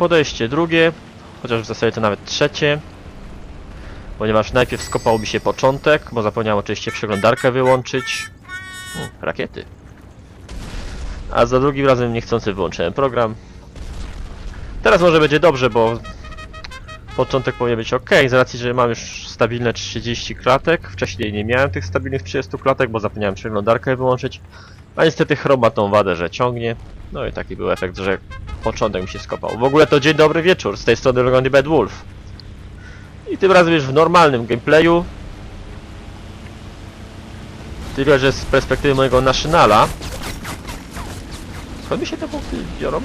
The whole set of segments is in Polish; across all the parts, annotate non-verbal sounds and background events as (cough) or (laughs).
podejście drugie, chociaż w zasadzie to nawet trzecie. Ponieważ najpierw skopał mi się początek, bo zapomniałem oczywiście przeglądarkę wyłączyć. Rakiety. A za drugim razem niechcący wyłączyłem program. Teraz może będzie dobrze, bo początek powinien być ok, z racji, że mam już stabilne 30 klatek. Wcześniej nie miałem tych stabilnych 30 klatek, bo zapomniałem przeglądarkę wyłączyć. A niestety Chrome ma tą wadę, że ciągnie. No i taki był efekt, że początek mi się skopał. W ogóle to dzień dobry wieczór, z tej strony Logony Bad Wolf. I tym razem już w normalnym gameplayu. Tyle, że z perspektywy mojego Nationala. Skąd mi się te punkty biorą?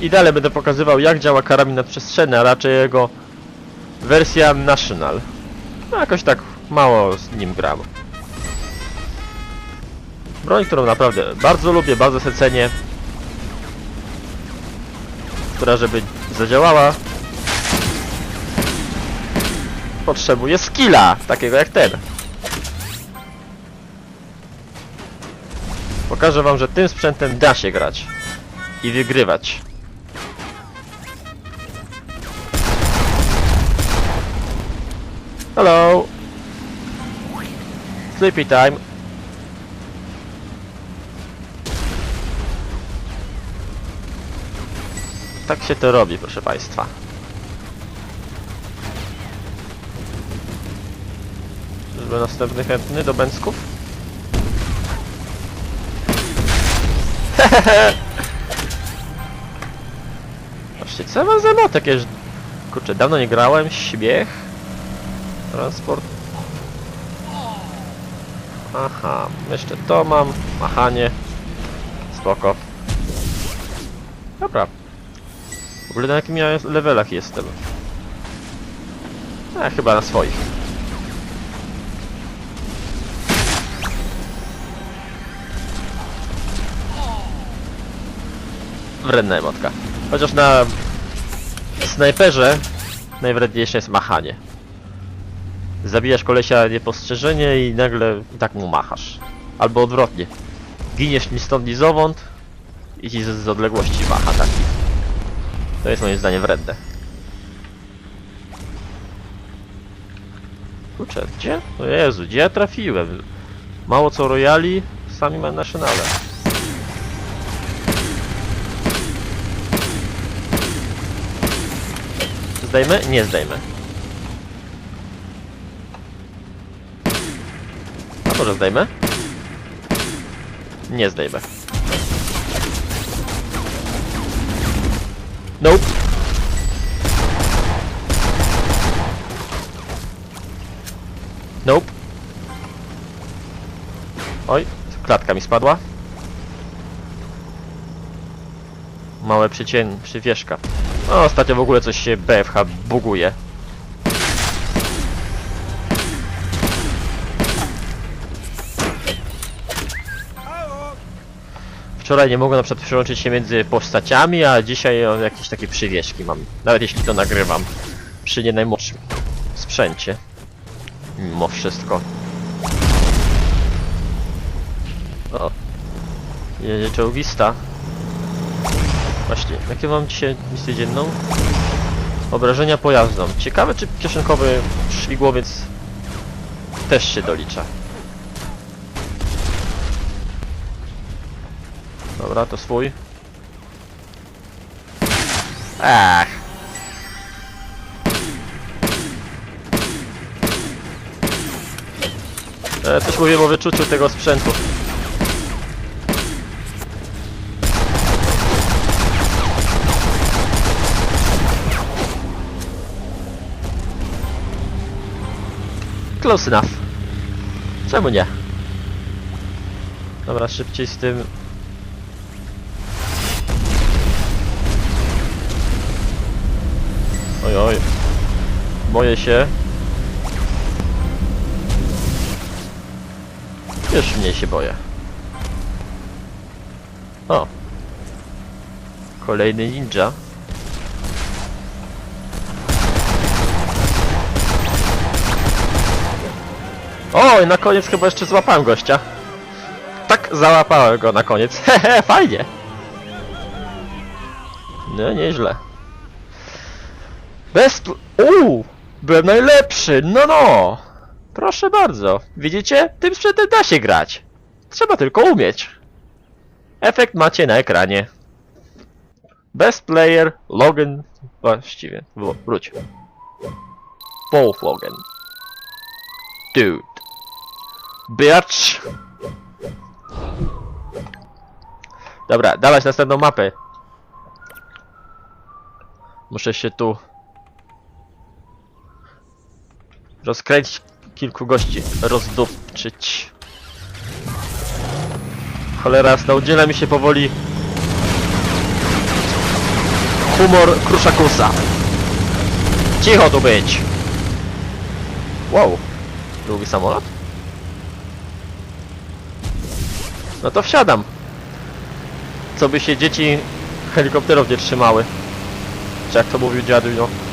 I, I dalej będę pokazywał jak działa karabin nadprzestrzenny, a raczej jego wersja National. No jakoś tak mało z nim gram. Broń, którą naprawdę bardzo lubię, bardzo se cenię. Która żeby zadziałała potrzebuje skilla, takiego jak ten. Pokażę wam, że tym sprzętem da się grać i wygrywać. Hello. Sleepy time. Tak się to robi, proszę państwa. Żeby następny chętny do bęcków? (laughs) Patrzcie, co mam za not jakieś... Kurczę, dawno nie grałem, śmiech... Transport... Aha, jeszcze to mam, machanie... Spoko. W ogóle na jakim ja levelach jestem? A, chyba na swoich. wredna emotka. Chociaż na snajperze najwredniejsze jest machanie. Zabijasz kolesia niepostrzeżenie i nagle i tak mu machasz. Albo odwrotnie. Giniesz ni stąd ni zowąd i ci z, z odległości macha taki. To jest moim zdaniem wredne. Kurczę, gdzie? O Jezu, gdzie ja trafiłem? Mało co royali, sami mam nationale. Zdejmę? Nie zdejmę. A może zdejmę? Nie zdejmę. Nope. Nope. Oj, klatka mi spadła. Małe przycień, przywieszka. No, ostatnio w ogóle coś się BFH buguje. Wczoraj nie mogłem na przykład przełączyć się między postaciami, a dzisiaj o, jakieś takie przywieszki mam. Nawet jeśli to nagrywam. Przy nie najmłodszym sprzęcie. Mimo wszystko. O. Jedzie czołgista. Właśnie, jakie mam dzisiaj misję dzienną? Obrażenia pojazdom. Ciekawe, czy kieszonkowy śmigłowiec też się dolicza. Dobra, to swój. Ach. E, coś mówię o wyczuciu tego sprzętu. Close enough. Czemu nie? Dobra, szybciej z tym. Boję się. Już mniej się boję. O. Kolejny ninja. O, i na koniec chyba jeszcze złapałem gościa. Tak, załapałem go na koniec. (laughs) Hehe, fajnie. No nieźle. Bez... Uuu! Byłem najlepszy! No no! Proszę bardzo. Widzicie? Tym sprzętem da się grać. Trzeba tylko umieć. Efekt macie na ekranie. Best player, login... Właściwie, wró- wróć. Both login. Dude. Bitch. Dobra, dawać następną mapę. Muszę się tu rozkręcić kilku gości, rozdupczyć. Cholera jasna, udziela mi się powoli humor Kruszakusa. Cicho tu być! Wow, drugi samolot? No to wsiadam. Co by się dzieci helikopterów nie trzymały. Czy jak to mówił dziadu, no.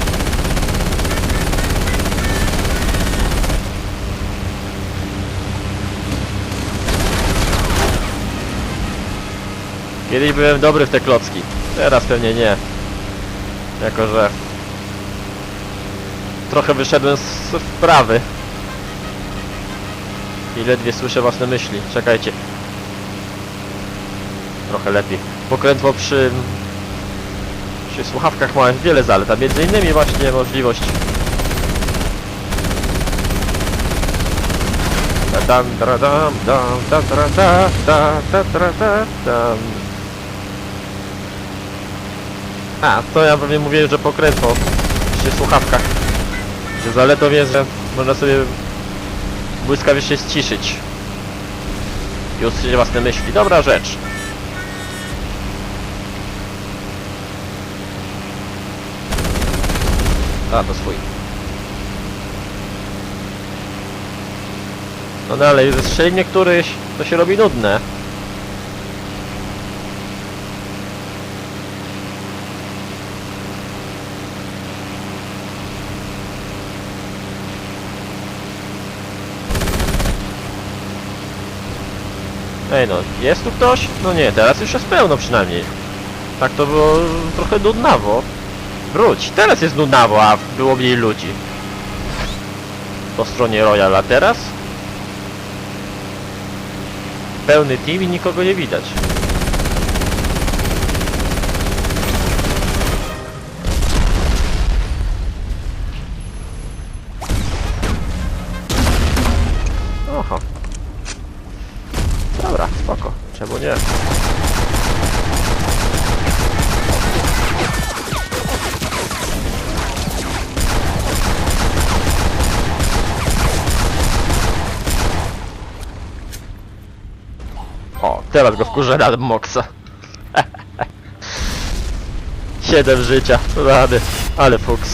Kiedyś byłem dobry w te klocki. Teraz pewnie nie. Jako, że trochę wyszedłem z wprawy. I ledwie słyszę własne myśli. Czekajcie. Trochę lepiej. Pokrętło przy przy słuchawkach ma wiele zalet, a między innymi właśnie możliwość Dam, dam, dam, dam, dam, dam, dam, dam, dam, dam, dam. A, to ja pewnie mówiłem, że pokrętło przy słuchawkach. Że zaletą jest, że można sobie błyskawicznie ściszyć i usłyszeć własne myśli. Dobra rzecz. A, to swój. No dalej, ze strzelnie któryś, to się robi nudne. Ej no, jest tu ktoś? No nie, teraz już jest pełno przynajmniej. Tak to było trochę nudnawo. Wróć, teraz jest nudnawo, a było mniej ludzi. Po stronie Royal, a teraz? Pełny team i nikogo nie widać. O, teraz go wkurzę na Moxa. Siedem życia, rady, ale fuks.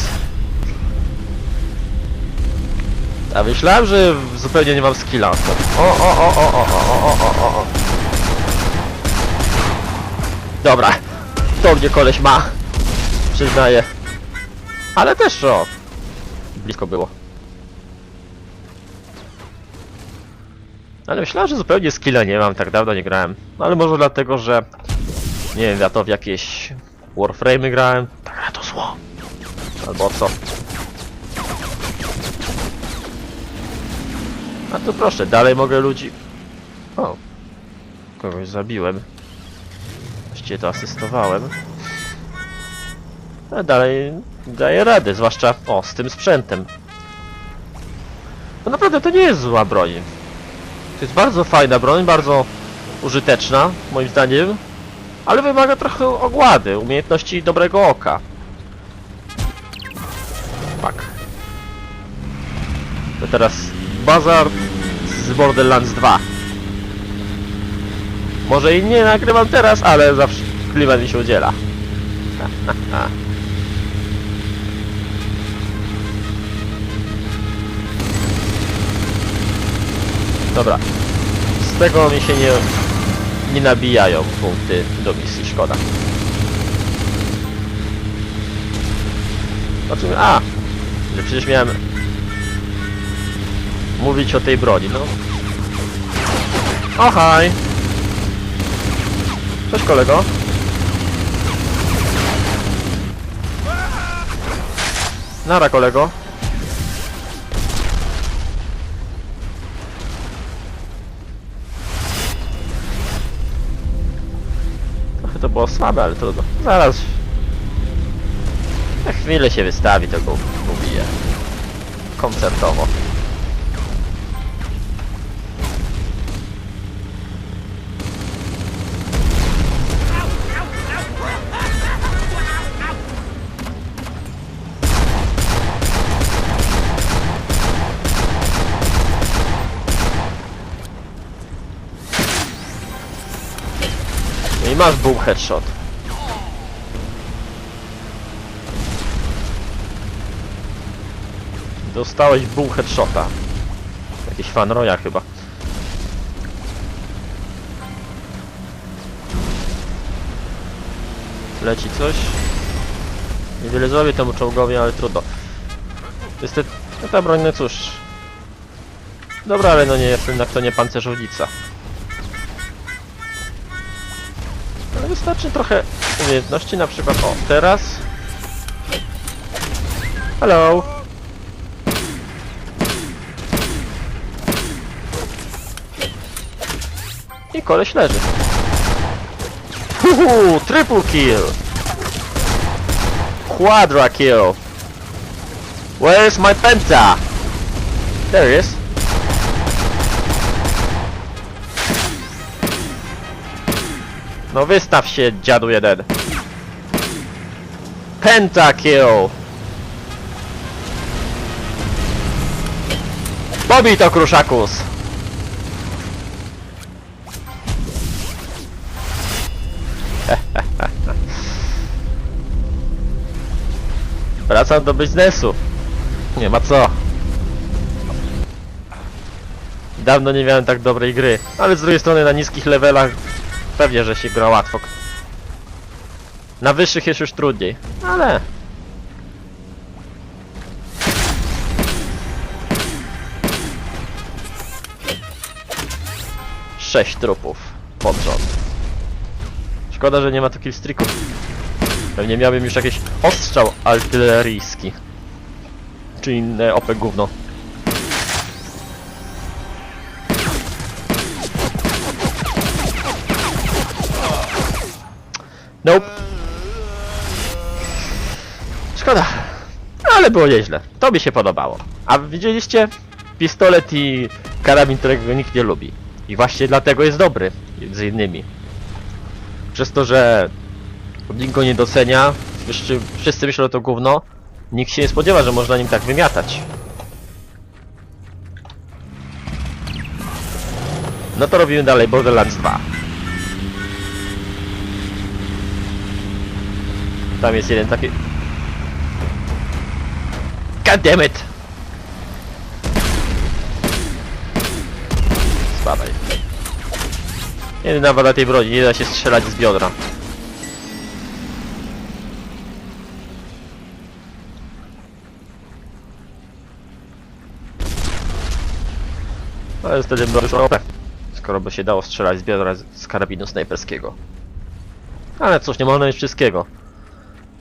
A myślałem, że zupełnie nie mam skilla. O, o, o, o, o, o, o, o, o. Dobra, to mnie koleś ma. Przyznaję. Ale też o. Blisko było. Ale myślałem, że zupełnie skilla nie mam, tak dawno nie grałem. No ale może dlatego, że... Nie wiem, ja to w jakieś... Warframe'y grałem. Dobra, to zło. Albo co. A tu proszę, dalej mogę ludzi... O. Kogoś zabiłem. Właściwie to asystowałem. A dalej daję radę, zwłaszcza... O, z tym sprzętem. No naprawdę to nie jest zła broń. To jest bardzo fajna broń, bardzo użyteczna, moim zdaniem, ale wymaga trochę ogłady, umiejętności dobrego oka. Tak. To teraz Bazar z Borderlands 2. Może i nie nagrywam teraz, ale zawsze klimat mi się udziela. Dobra. Z tego mi się nie, nie nabijają punkty do misji, szkoda. Zobaczymy, a! Że przecież miałem mówić o tej broni, no. Ohaj! Cześć kolego. Nara kolego. Było słabe, ale trudno. Zaraz. Na chwilę się wystawi, to go ubije. Koncertowo. Masz boom headshot. Dostałeś boom headshota. Jakiś fan Roya chyba. Leci coś. Niewiele zrobię temu czołgowi, ale trudno. Niestety, no ta broń, no cóż. Dobra, ale no nie jest jednak to nie pancerzownica. Wystarczy trochę umiejętności, na przykład o, teraz. Hello. I koleś leży. Uhu, triple kill. Quadra kill. Where's my penta? There he is. No wystaw się, dziadu jeden. Pentakill! Pobij to, Kruszakus! (laughs) Wracam do biznesu. Nie ma co. Dawno nie miałem tak dobrej gry, ale z drugiej strony na niskich levelach pewnie, że się gra łatwo. Na wyższych jest już trudniej, ale... Sześć trupów pod rząd. Szkoda, że nie ma tu killstreaków. Pewnie miałbym już jakiś ostrzał artyleryjski. Czy inne OP gówno. Nope. Szkoda. Ale było nieźle. To mi się podobało. A widzieliście? Pistolet i karabin, którego nikt nie lubi. I właśnie dlatego jest dobry. Między innymi. Przez to, że nikt go nie docenia, wszyscy, wszyscy myślą, że to gówno, nikt się nie spodziewa, że można nim tak wymiatać. No to robimy dalej Borderlands 2. Tam jest jeden taki... God damn it! Spadaj. Jedyna wada tej broni, nie da się strzelać z biodra. Ale wtedy broń OP, skoro by się dało strzelać z biodra z karabinu snajperskiego. Ale cóż, nie można mieć wszystkiego.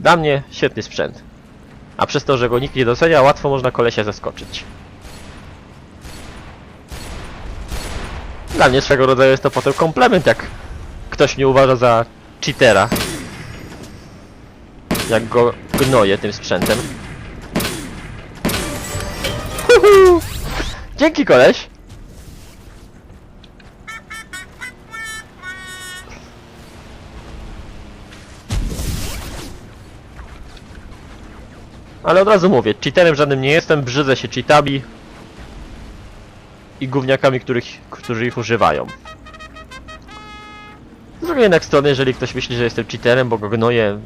Dla mnie świetny sprzęt. A przez to, że go nikt nie docenia, łatwo można kolesia zaskoczyć. Dla mnie swego rodzaju jest to potem komplement, jak ktoś mnie uważa za cheatera. Jak go gnoję tym sprzętem. Huhu! Dzięki koleś! Ale od razu mówię, cheaterem żadnym nie jestem, brzydzę się cheatami i gówniakami, których, którzy ich używają. Z drugiej jednak strony, jeżeli ktoś myśli, że jestem cheaterem, bo go gnoję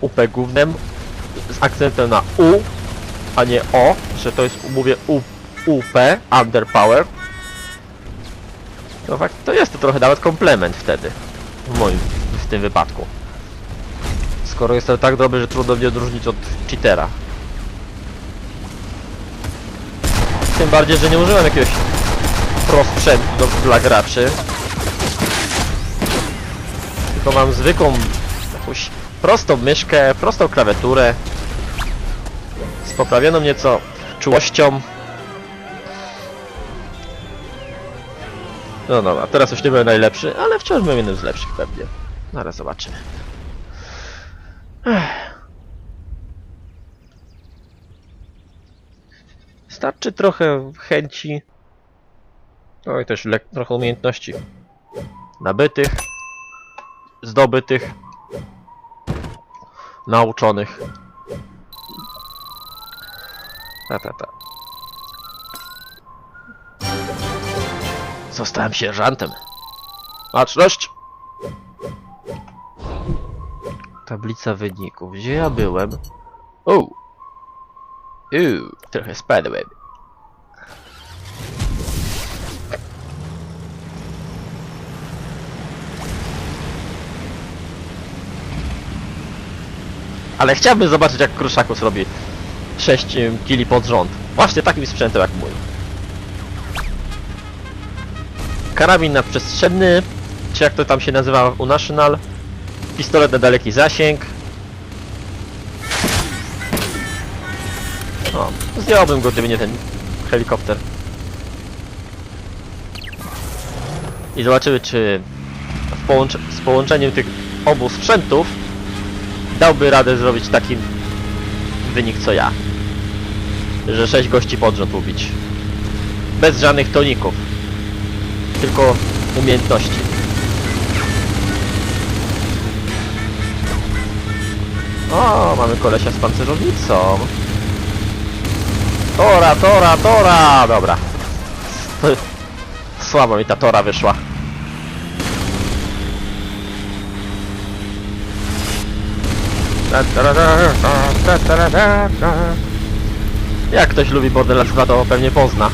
UP gównem z akcentem na U, a nie O, że to jest, mówię U, UP, underpower, to, fakt, to jest to trochę nawet komplement wtedy, w moim, w tym wypadku. Skoro jestem tak dobry, że trudno mnie odróżnić od cheatera. Tym bardziej, że nie używam jakiegoś pro sprzętu do, dla graczy. Tylko mam zwykłą, jakąś prostą myszkę, prostą klawiaturę. z poprawioną nieco czułością. No dobra, teraz już nie byłem najlepszy, ale wciąż byłem jednym z lepszych pewnie. Zaraz zobaczymy. Starczy trochę chęci. No i też trochę umiejętności nabytych, zdobytych, nauczonych. Ta, ta, ta. Zostałem sierżantem. Baczność! Tablica wyników. Gdzie ja byłem? O! Uuu, trochę spadłem. Ale chciałbym zobaczyć jak Kruszakus robi 6 kili pod rząd. Właśnie takim sprzętem jak mój. Karabin nadprzestrzenny, czy jak to tam się nazywa u National. Pistolet na daleki zasięg. O, zdjąłbym go, gdyby nie ten helikopter. I zobaczymy, czy połącz z połączeniem tych obu sprzętów dałby radę zrobić taki wynik co ja. Że 6 gości pod rząd ubić. Bez żadnych toników. Tylko umiejętności. O, mamy kolesia z pancerzownicą. Tora, tora, tora! Dobra. (laughs) Słabo mi ta tora wyszła. Jak ktoś lubi Borderlands 2, to pewnie pozna.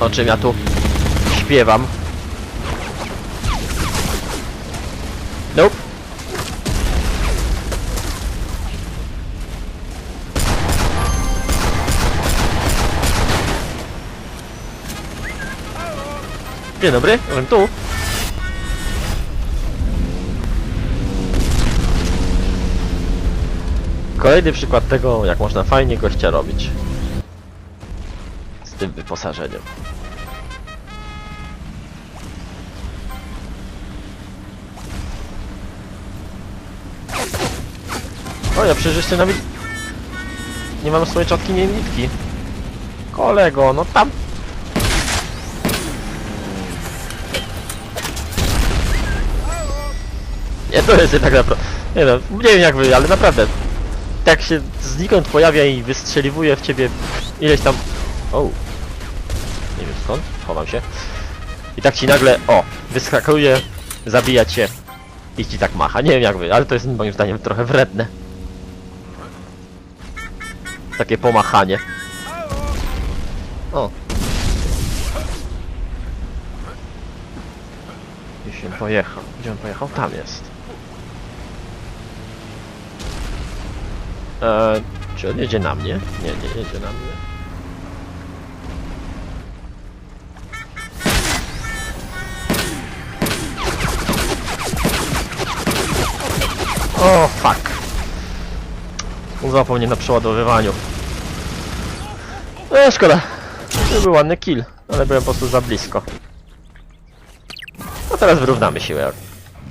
O czym ja tu śpiewam. Nope. Dzień dobry, jestem tu. Kolejny przykład tego, jak można fajnie gościa robić. Z tym wyposażeniem. O, ja przecież jeszcze nawet... Nie mam swojej czapki, nie nitki. Kolego, no tam... Nie, to jest tak naprawdę... Nie no, nie wiem jak wy, ale naprawdę... Tak się znikąd pojawia i wystrzeliwuje w ciebie ileś tam... O. Nie wiem skąd, chowam się. I tak ci nagle, o, wyskakuje, zabija cię i ci tak macha. Nie wiem jak wy, ale to jest moim zdaniem trochę wredne. Takie pomachanie. O. Gdzieś on pojechał. Gdzie on pojechał? Tam jest. Eee, czy on jedzie na mnie? Nie, nie jedzie na mnie. O, fuck. Złapał mnie na przeładowywaniu. No szkoda. To był ładny kill, ale byłem po prostu za blisko. No teraz wyrównamy siłę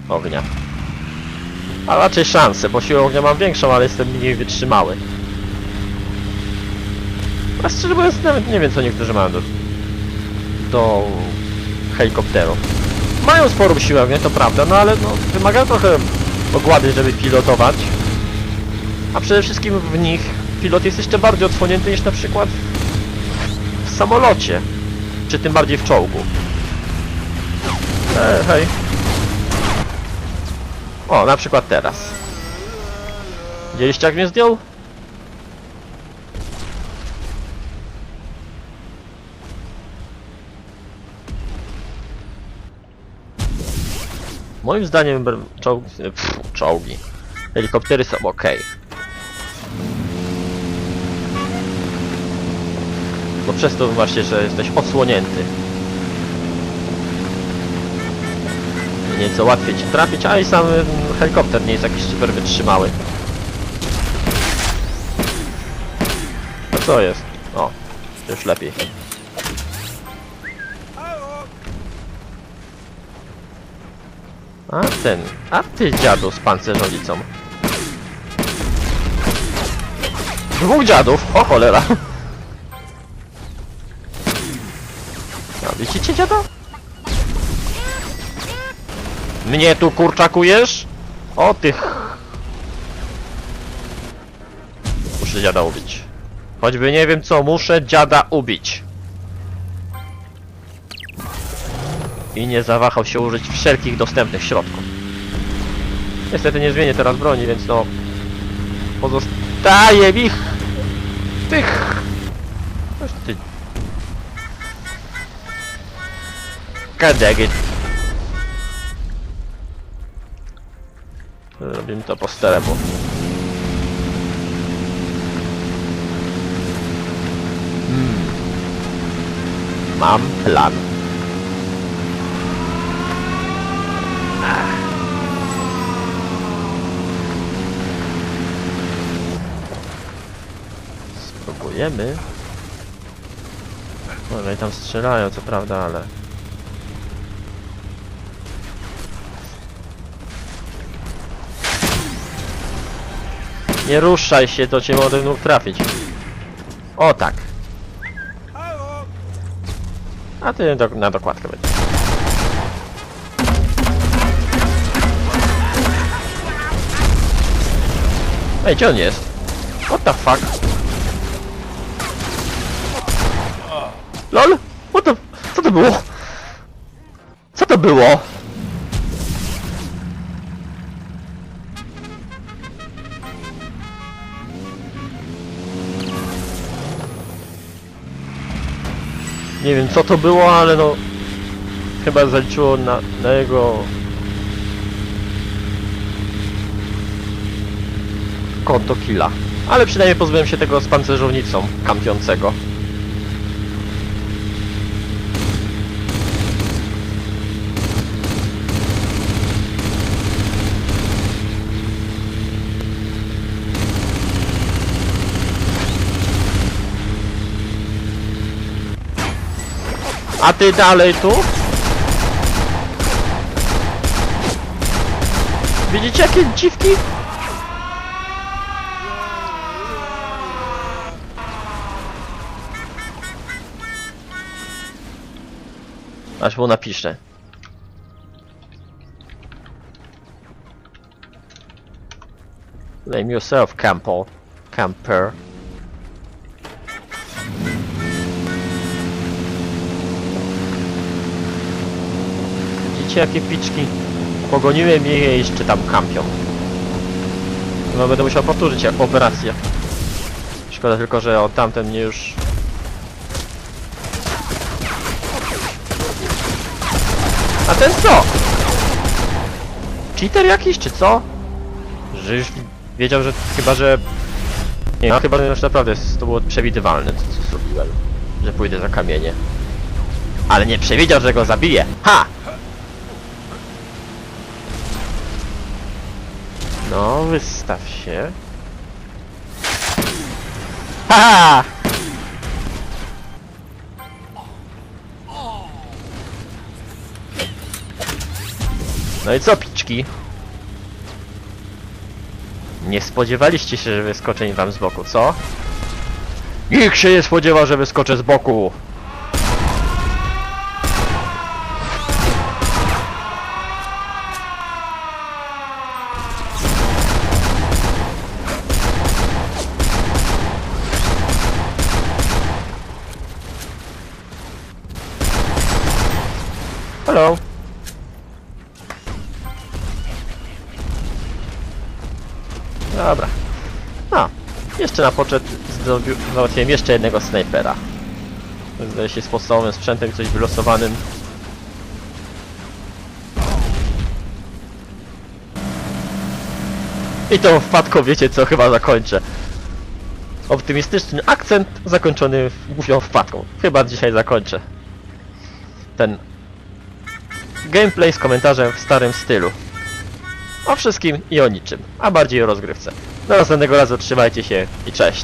ognia. A raczej szansę, bo siłę ognia mam większą, ale jestem mniej wytrzymały. A szczerze mówiąc, nawet nie wiem co niektórzy mają do, do helikopterów. Mają sporą siłę ognia, to prawda, no ale no, wymaga trochę ogłady, żeby pilotować. A przede wszystkim w nich pilot jest jeszcze bardziej odsłonięty niż na przykład w samolocie. Czy tym bardziej w czołgu. E, hej. O, na przykład teraz. Widzieliście jak mnie zdjął? Moim zdaniem br- czołg, pff, czołgi. Helikoptery są ok. Bo przez to właśnie, że jesteś odsłonięty. nieco łatwiej ci trafić, a i sam y, helikopter nie jest jakiś super wytrzymały. A co jest? O, już lepiej. A ten, a ty dziadu z pancerzolicą. Dwóch dziadów, o cholera. (laughs) A widzicie dziada? Mnie tu kurczakujesz? O tych... Muszę dziada ubić. Choćby nie wiem co, muszę dziada ubić. I nie zawahał się użyć wszelkich dostępnych środków. Niestety nie zmienię teraz broni, więc no... Pozostaje ich... Tych... Coś ty... God Robimy to po staremu. Hmm. Mam plan. Spróbujemy. Może i tam strzelają, co prawda, ale... Nie ruszaj się, to cię mogę mógł trafić. O tak. A ty do, na dokładkę będzie. Ej, gdzie on jest? What the fuck? LOL? What the... Co to było? Co to było? Nie wiem co to było, ale no... Chyba zaliczyło na, na jego... Konto killa. Ale przynajmniej pozbyłem się tego z pancerzownicą kampiącego. A ty dalej tu? Widzicie jakie dziwki? Aż mu napiszę. Name yourself, camper. Camper. Widzicie jakie piczki? Pogoniłem je jeszcze tam kampią. No będę musiał powtórzyć operację. Szkoda tylko, że od tamten mnie już... A ten co? Cheater jakiś czy co? Że już wiedział, że chyba, że... Nie, no, chyba że już naprawdę to było przewidywalne, co, co zrobiłem. Że pójdę za kamienie. Ale nie przewidział, że go zabiję. Ha! No, wystaw się. Ha! No i co, piczki? Nie spodziewaliście się, że wyskoczę wam z boku, co? Nikt się nie spodziewa, że wyskoczę z boku! Hello. Dobra. No, jeszcze na poczet załatwiłem jeszcze jednego snajpera. Zdaje się z podstawowym sprzętem coś wylosowanym. I tą wpadką wiecie co chyba zakończę. Optymistyczny akcent zakończony głupią wpadką. Chyba dzisiaj zakończę. Ten gameplay z komentarzem w starym stylu. O wszystkim i o niczym, a bardziej o rozgrywce. Do następnego razu trzymajcie się i cześć.